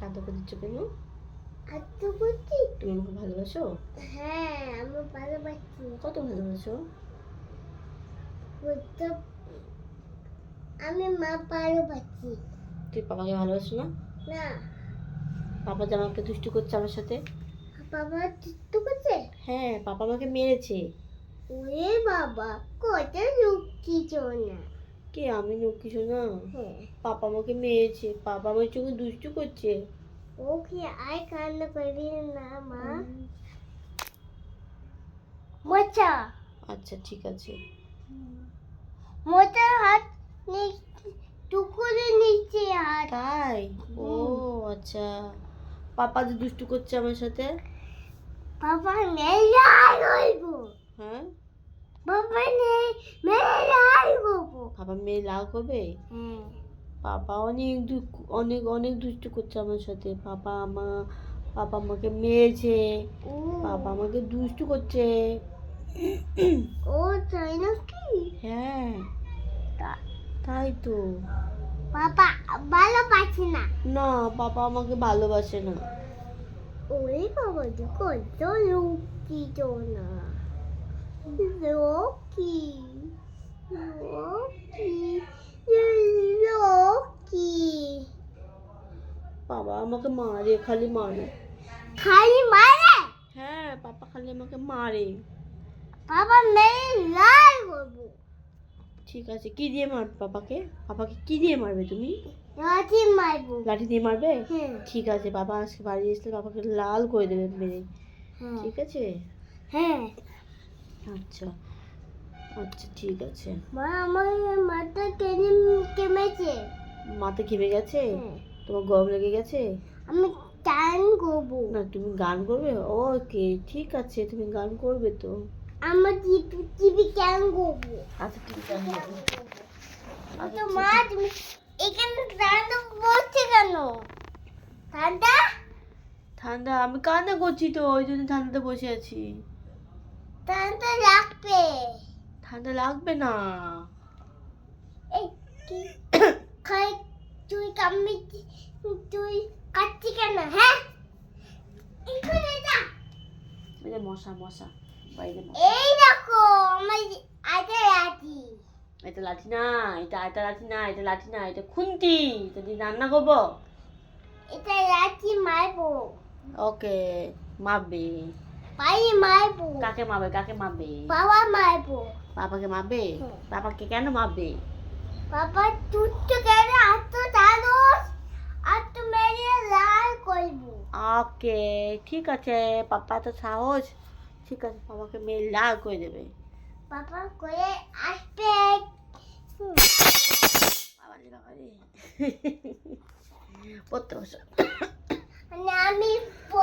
করছ কেন আর তো করছি তুমি আমাকে ভালোবাসো? হ্যাঁ আমি ভালোবাসি। কত ভালোবাসো? আমি মা ভালোবাসি। তুই পাপাকে ভালোবাসো না? না। পাপা যে আমাকে দুষ্টু করছে আমার সাথে? বাবা তো করছে? হ্যাঁ পাপা আমাকে মেরেছে। ওরে বাবা কত লুকি না কে আমি কিছু না। পাপা আমাকে মেরেছে। পাপা আমার চোখে দুষ্টু করছে। ওকে আই কান্না করি না মা। মোচা। আচ্ছা ঠিক আছে। মোচার হাত টুকুরে নিচে হাত। তাই? ও আচ্ছা। পাপা যে দুষ্টু করছে আমার সাথে? বাবা মেলা করব হ্যাঁ? বাবা নেই মেলা পাপা মেয়ে লাভ হ্যাঁ পাপা অনেক দুঃখ অনেক অনেক দুষ্টু করছে আমার সাথে। পাপা আমা পাপা আমাকে মেরেছে। পাপা আমাকে দুষ্টু করছে। ও তাই নাকি? হ্যাঁ। তা- তাই তো। বাবা ভালো পাচ্ছি না? না পাপা আমাকে ভালোবাসে না। ওরে বাবা তো কত লুকি না লকি লকি লকি বাবা আমাকে মারে খালি মারে। খালি মারে? হ্যাঁ পাপা খালি আমাকে মারে। বাবা মেরে লাল করব। ঠিক আছে কি দিয়ে মারবে পাপাকে? পাপাকে কি দিয়ে মারবে তুমি? লাঠি মারবো। লাঠি দিয়ে মারবে? হ্যাঁ। ঠিক আছে বাবা আজকে বাড়ি আসলে বাবাকে লাল করে দেবে মেরে। হ্যাঁ। ঠিক আছে? হ্যাঁ। আচ্ছা। আচ্ছা ঠিক আছে। মা আমার মাথা টেনে কেমেছে? মাথা ঘেমে গেছে? হ্যাঁ। তোমার গরম লেগে গেছে? আমি টান করব। না তুমি গান করবে? ওকে ঠিক আছে তুমি গান করবে তো। আমার টিভি কেন করব। আচ্ছা ঠিক আছে তো মা তুমি এখানে ঠান্ডা বসছে কেন? ঠান্ডা ঠান্ডা আমি কান্না করছি তো ওই জন্য ঠান্ডাতে বসে আছি। ঠান্ডা লাগবে ঠান্ডা লাগবে না। এই তুই কামি তুই কাটছি কেন হ্যাঁ? মশা মশা বাইরে এই দেখো আমার আগে আছি এটা লাঠি না এটা এটা লাঠি না এটা লাঠি না এটা খুন্তি। এটা দিয়ে রান্না করব? এটা লাঠি মারবো। ওকে মারবে। পাই মারবো কাকে মারবে কাকে মারবে? বাবা মারবো বাবাকে মারবে। বাবাকে কেন মারবে? বাবা তুচ্ছ কেন তো জানোস আর মেরে লাল করব। ওকে ঠিক আছে। পাপা তো সাহস। ঠিক আছে বাবাকে মেয়ে লাল করে দেবে। বাবা করে আসবে। বাবারে পড়তে বসো